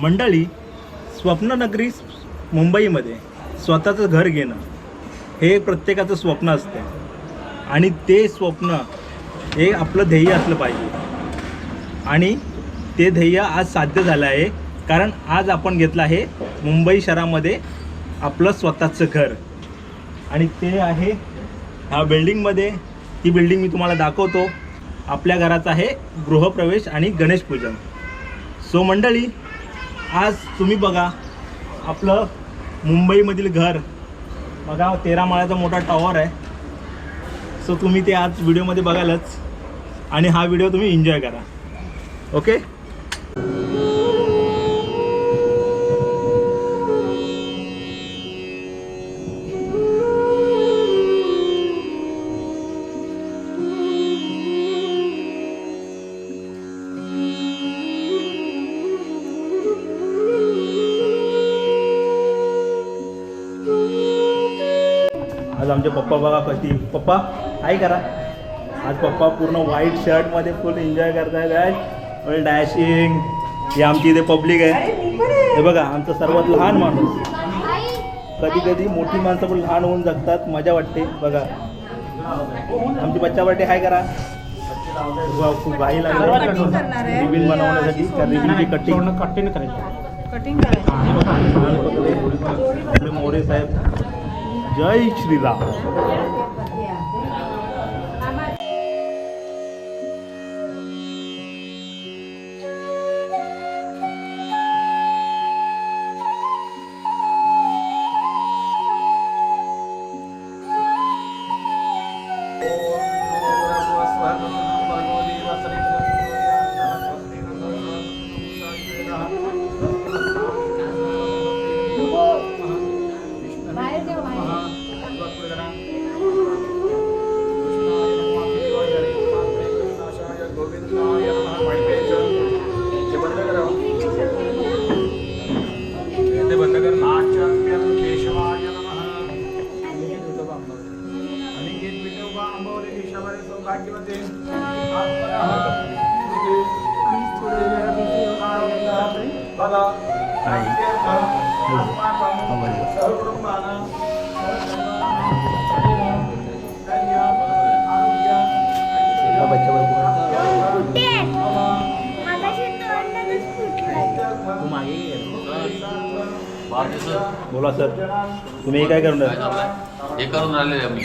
मंडळी स्वप्ननगरी मुंबईमध्ये स्वतःचं घर घेणं हे प्रत्येकाचं स्वप्न असते. आणि ते स्वप्न हे आपलं ध्येय असलं पाहिजे. आणि ते ध्येय आज साध्य झालं आहे कारण आज आपण घेतलं आहे मुंबई शहरामध्ये आपलं स्वतःचं घर. आणि ते आहे ह्या बिल्डिंगमध्ये ती बिल्डिंग मी तुम्हाला दाखवतो. आपल्या घराचा आहे गृहप्रवेश आणि गणेश पूजन. सो मंडळी आज तुम्ही बघा आपलं मुंबईमधील घर. बघा तेरा माळ्याचा मोठा टॉवर आहे. सो तुम्ही ते आज व्हिडिओमध्ये बघालच. आणि हा व्हिडिओ तुम्ही एन्जॉय करा. ओके आमचे पप्पा बघा कधी पप्पा काय करा. आज पप्पा पूर्ण व्हाईट शर्टमध्ये फुल एन्जॉय करतायत आहे फुल डॅशिंग ही आमची इथे पब्लिक आहे. हे बघा आमचा सर्वात लहान माणूस. कधी कधी मोठी माणसं पण लहान होऊन जगतात मजा वाटते. बघा. आमची बच्चा बर्थडे काय करा. वा, खूप घाई लागली. रिबिन बनवण्यासाठी त्या रिबिनची कटिंग कटिंग करायचं. कटिंग करायचं. मोरे साहेब. जय श्रीराम मागे बोला सर. तुम्ही हे काय करणार हे करून आम्ही.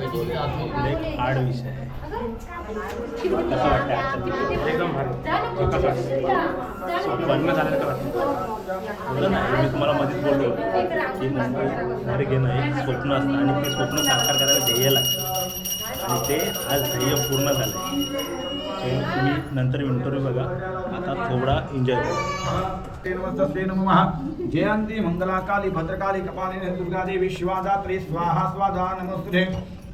एक हार्ड विषय आहे. कसं वाटतं? एकदम कसं वाटतं? वाटतं. बोललं ना मी तुम्हाला मध्येच बोललो की मुंबई घर घेणं एक स्वप्न असतं आणि ते स्वप्न साकार करायला ध्येय लागतं. आणि ते आज ध्येय पूर्ण झालं तुम्ही नंतर इंटरव्ह्यू बघा. आता थोडा एन्जॉय करा. जयंती मंगला काली भद्रकाली कपालिनी दुर्गा देवी शिवादात्री स्वाहा स्वाधा नमस्तुते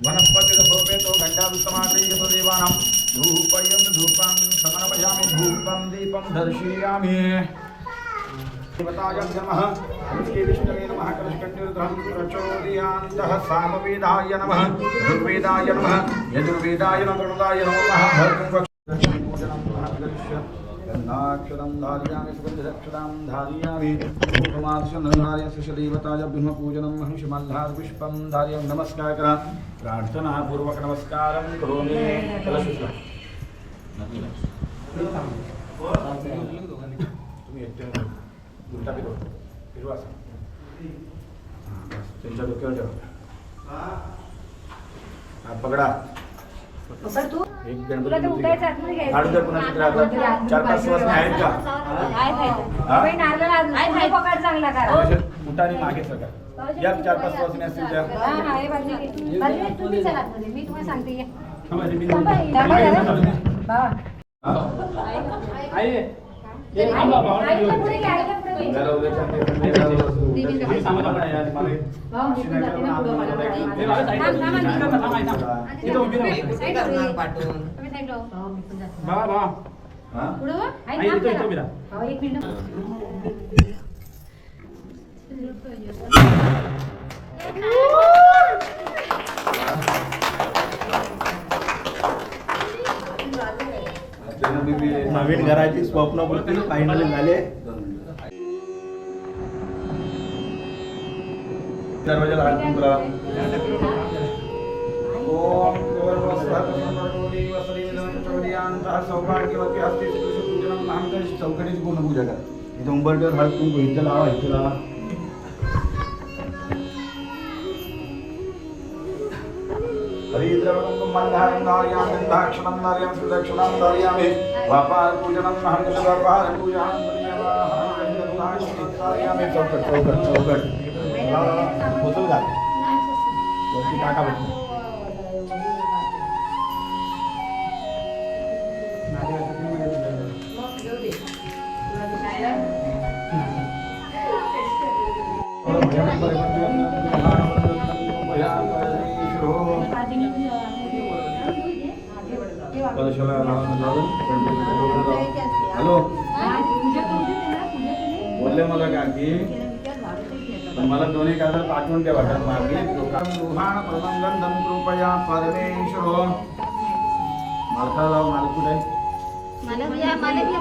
वनस्पति सोपेतो गंडा विस्तमाग्री देवानां धूपयं धूपं समर्पयामि धूपं दीपं दर्शयामि। देवताय नमः श्री विष्णवे नमः कृष्णनिर्धं प्रचोदयान्तः सामवेदाय नमः ऋग्वेदाय नमः यजुर्वेदाय नमः गरुडाय नमः गन्धाक्षरं धारयामि सुगन्धरक्षरां धारयामि धूपमार्शनधार्य शिशदेवताय ब्रह्मपूजनं महिषमल्हार पुष्पं धार्य नमस्कार करा प्रार्थनापूर्वक नमस्कारं करोमि. त्यांच्या डोक्यावर ठेवा तू एक तुला गणपती उठायचं चार पाच आहेत का चांगला मागे या चार पाच असतील त्या मी तुम्हाला सांगते आई, पण नवीन घराची स्वप्नपूर्ती फायनल झाले. दरवाजाला हात कुंकला. ओम सौभाग्यवती अस्ति श्रीकृष्णपूजनं महामंगल चौकटीची पूर्ण पूजा करा इथं उंबरठ्यावर हळद कुंकू इथं लावा इथं लावा. हरिद्रवणं मन्दारं धारयामि दाक्षणं धारयामि सुदक्षिणां धारयामि वापारपूजनं महं धारयामि चौकट चौकट चौकट। उचल घाल वरती टाका बघ हॅलो बोलले मला का की पण मला दोन एक हजार पाठवून द्या वाटत मागे. लोहान प्रबंधन कृपया परमेश्वर. मालकाला मालक कुठे? आहे?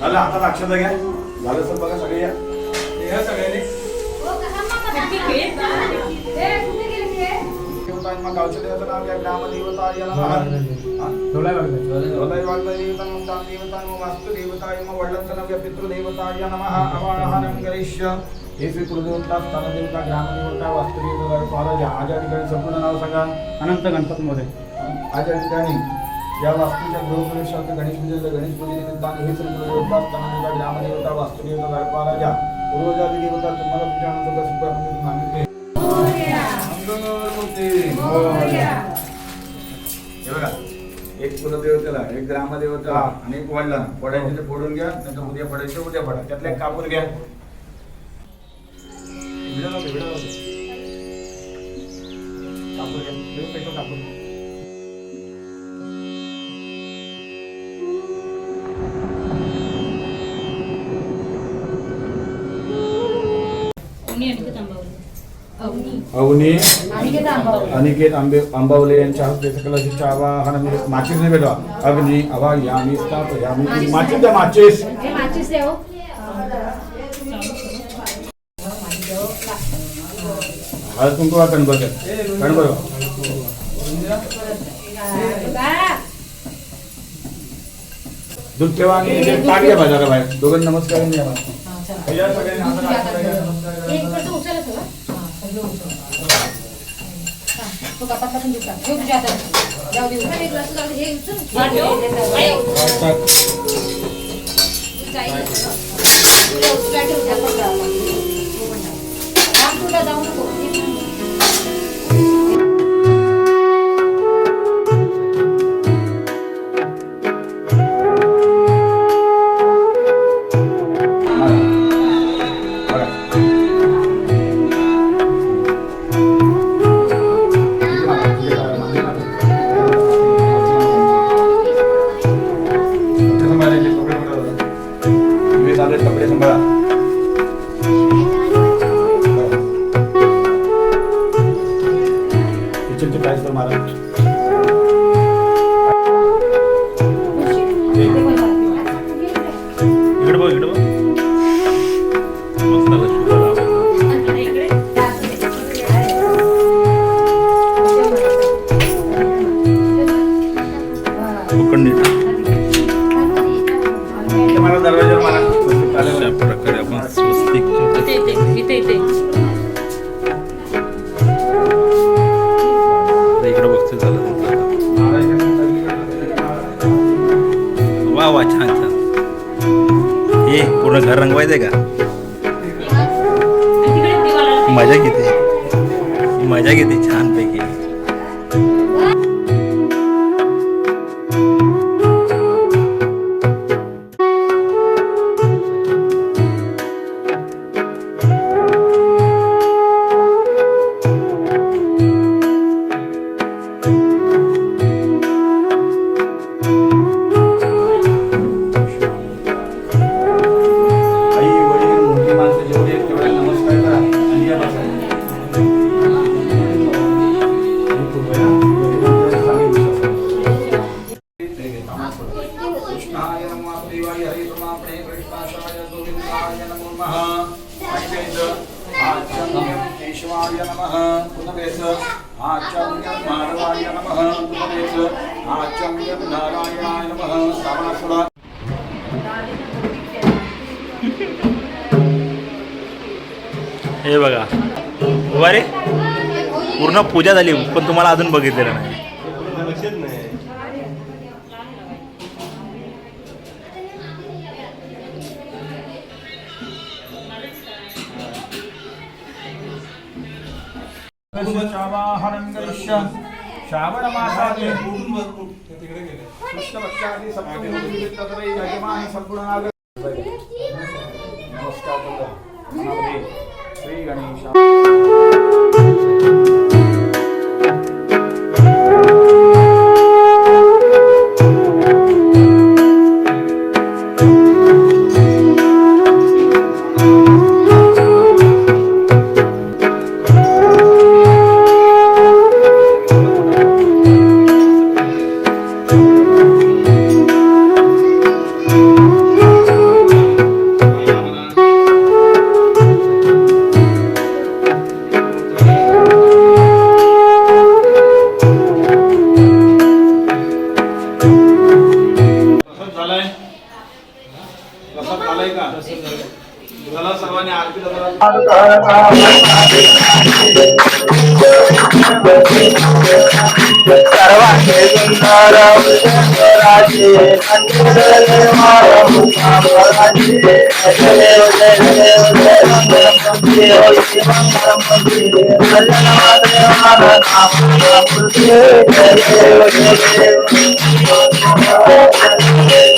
झालं आता लक्षात घ्या. झालं सर बघा सगळे या या सगळ्यांनी पितृदेवताय नमः अवाहनं करिष्य हे श्री कुलदेवता स्थानदेवता ग्रामदेवता वास्तुदेवता महाराज आज ठिकाणी संपूर्ण नाव सांगा अनंत गणपत मध्ये आज या ठिकाणी या वास्तूच्या गृहप्रवेशार्थ गणेश पूजेचं गणेश पूजेनिमित्ताने हे श्री कुलदेवता स्थानदेवता ग्रामदेवता वास्तुदेवता गणपाराजा पूर्वजादी देवता तुम्हाला तुमच्या मागितले. हे बघा एक कुलदेवतेला एक ग्रामदेवतेला आणि एक वडिला पडायचे ते फोडून घ्या नंतर उद्या पडायचे उद्या पडा. त्यातले एक कापूर घ्या. व्हिडिओ लावतो. कापूर घ्या. अवनी अनिकेत आंबे आंबावले यांच्या हस्ते सकल शिक्षा आवाहन माचीस नाही भेटवा अग्नी आवा यामी स्थापयामी माचीस द्या माचीस. माचीस आहे हो. हळद कुंकू वा गणपत. गणपत बा. दूध ठेवा आणि ताट घ्या बाजारा बाहेर दोघं नमस्कार द्या या सगळ्यांनी हातात हात ठेवा. हे इकडचं उचलच हो. हा, तो कपातला पण दुकान. ठेव तुझ्या हातात. जाऊ दे. इकडे बघतो झालं. वा वा छान छान. हे पूर्ण घर रंगवायचंय का? तिकडे दिवाला मजा किती. मजा किती छान नमः पुनवेद आचम्यं माधवाय नमः पुनवेद आचम्यं नारायणाय नमः श्रावणासुरा हे बघा. उभा रे. पूर्ण पूजा झाली पण तुम्हाला अजून बघितलेलं नाही. शावाहनं करिष्य श्रावणमासादे कृष्णपक्षादि सप्तमी तत्रैव यजमानि सद्गुणनाग सर्वांगे सुंदर राजे अंजले मारु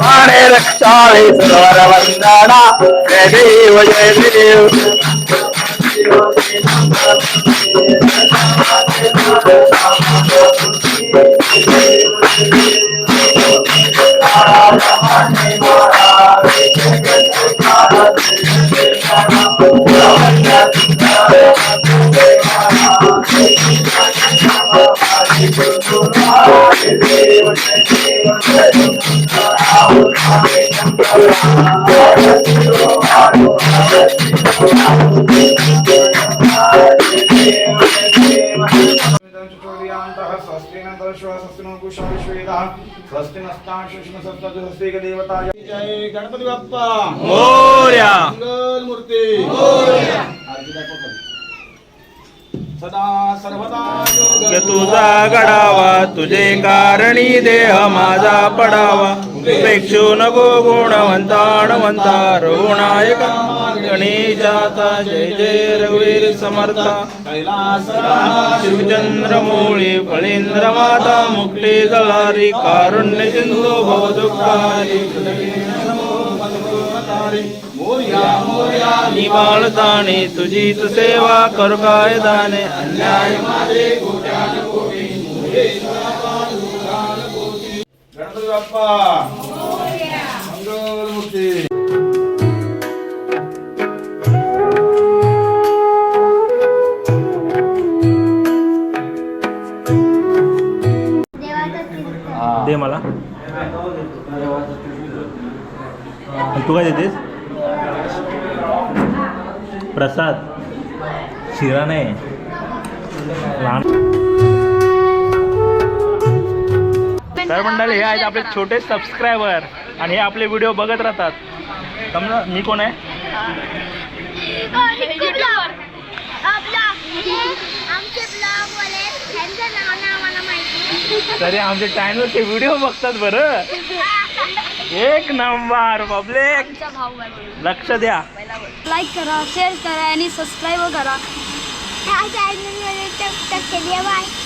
माने रक्षाळे सरोवर वंदना जय देव जय देव. स्वस्ति स्वस्ति गणपती बाप्पा. मोर्या. मंगल मूर्ती तुझा गडावा तुझे कारणी देह माझा पडावा. भिक्षू नको गुणवंताणवंता रघुनायका गणेशाचा जय जय रघुवीर समर्था. शिवचंद्र मोळी फळींद्र माता मुक्ती जळारी कारुण्य सिंधू भवदुःखारी मोर्या मोर्या निबाळताने तुझीच सेवा करू काय दाने अन्याय गणपती बाप्पा। मंगल मूर्ती। तू काय देतेस? प्रसाद. शिरा नाही लहान तर मंडळी हे आहेत आपले छोटे सबस्क्रायबर आणि हे आपले व्हिडिओ बघत राहतात. समजा मी कोण आहे? आमचे तरी आमच्या चॅनलचे व्हिडिओ बघतात बरं. एक नंबर पब्लिक लक्ष द्या. लाईक करा शेअर करा आणि सबस्क्राईब करा. बाय